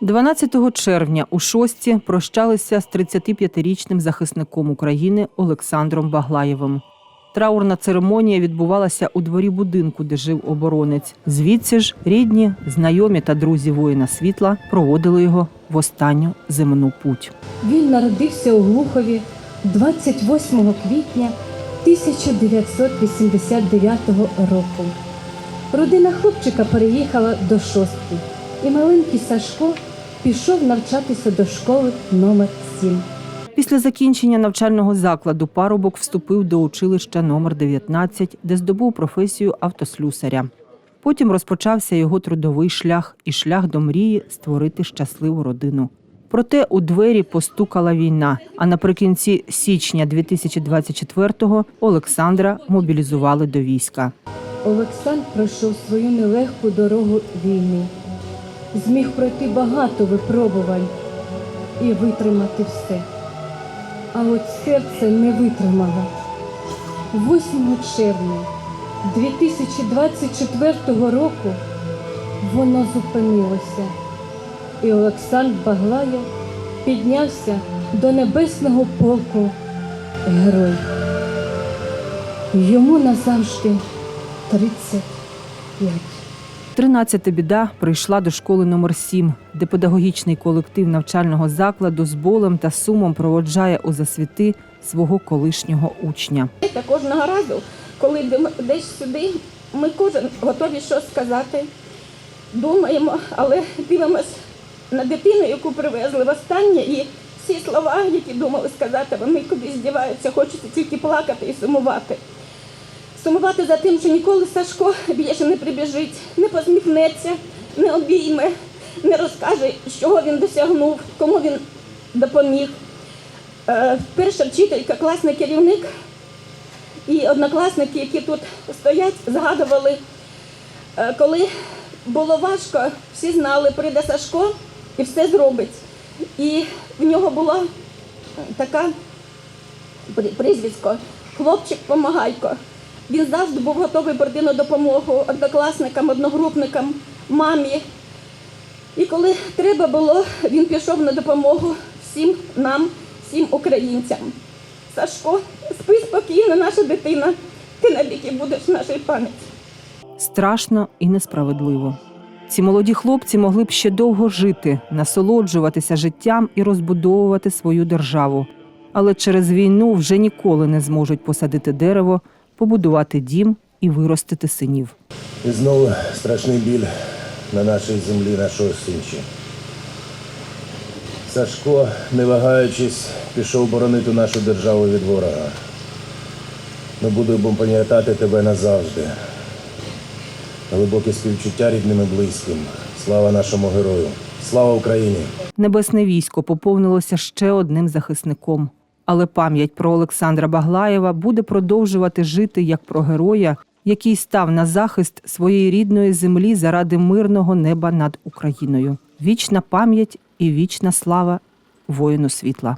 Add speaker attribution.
Speaker 1: 12 червня у шості прощалися з 35-річним захисником України Олександром Баглаєвим. Траурна церемонія відбувалася у дворі будинку, де жив оборонець. Звідси ж рідні, знайомі та друзі воїна світла проводили його в останню земну путь.
Speaker 2: Він народився у Глухові 28 квітня 1989 року. Родина хлопчика переїхала до шостки, і маленький Сашко пішов навчатися до школи номер 7.
Speaker 1: Після закінчення навчального закладу парубок вступив до училища номер 19, де здобув професію автослюсаря. Потім розпочався його трудовий шлях і шлях до мрії створити щасливу родину. Проте у двері постукала війна. А наприкінці січня 2024-го Олександра мобілізували до війська.
Speaker 2: Олександр пройшов свою нелегку дорогу війни, зміг пройти багато випробувань і витримати все. А от серце не витримало. 8 червня 2024 року воно зупинилося, і Олександр Баглаєв піднявся до небесного полку герой. Йому назавжди 35.
Speaker 1: Тринадцята біда прийшла до школи номер 7 де педагогічний колектив навчального закладу з болем та сумом проводжає у засвіти свого колишнього учня.
Speaker 3: Та кожного разу, коли десь сюди, ми кожен готові щось сказати, думаємо, але дивимось на дитину, яку привезли в останнє, і всі слова, які думали сказати, вони кудись здіваються, хочеться тільки плакати і сумувати. Сумувати за тим, що ніколи Сашко більше не прибіжить, не посміхнеться, не обійме, не розкаже, чого він досягнув, кому він допоміг. Е, Перша вчителька, класний керівник і однокласники, які тут стоять, згадували, е, коли було важко, всі знали, прийде Сашко і все зробить. І в нього була така прізвисько хлопчик помагайко. Він завжди був готовий прийти на допомогу однокласникам, одногрупникам, мамі. І коли треба було, він пішов на допомогу всім нам, всім українцям. Сашко, спи спокійно, наша дитина. Ти навіки будеш в нашій пам'яті.
Speaker 1: Страшно і несправедливо. Ці молоді хлопці могли б ще довго жити, насолоджуватися життям і розбудовувати свою державу. Але через війну вже ніколи не зможуть посадити дерево, побудувати дім і виростити синів.
Speaker 4: І знову страшний біль на нашій землі нашого синчі. Сашко, не вагаючись, пішов боронити нашу державу від ворога. Ми будемо пам'ятати тебе назавжди. Глибоке співчуття рідним і близьким. Слава нашому герою! Слава Україні!
Speaker 1: Небесне військо поповнилося ще одним захисником. Але пам'ять про Олександра Баглаєва буде продовжувати жити як про героя, який став на захист своєї рідної землі заради мирного неба над Україною. Вічна пам'ять і вічна слава воїну світла.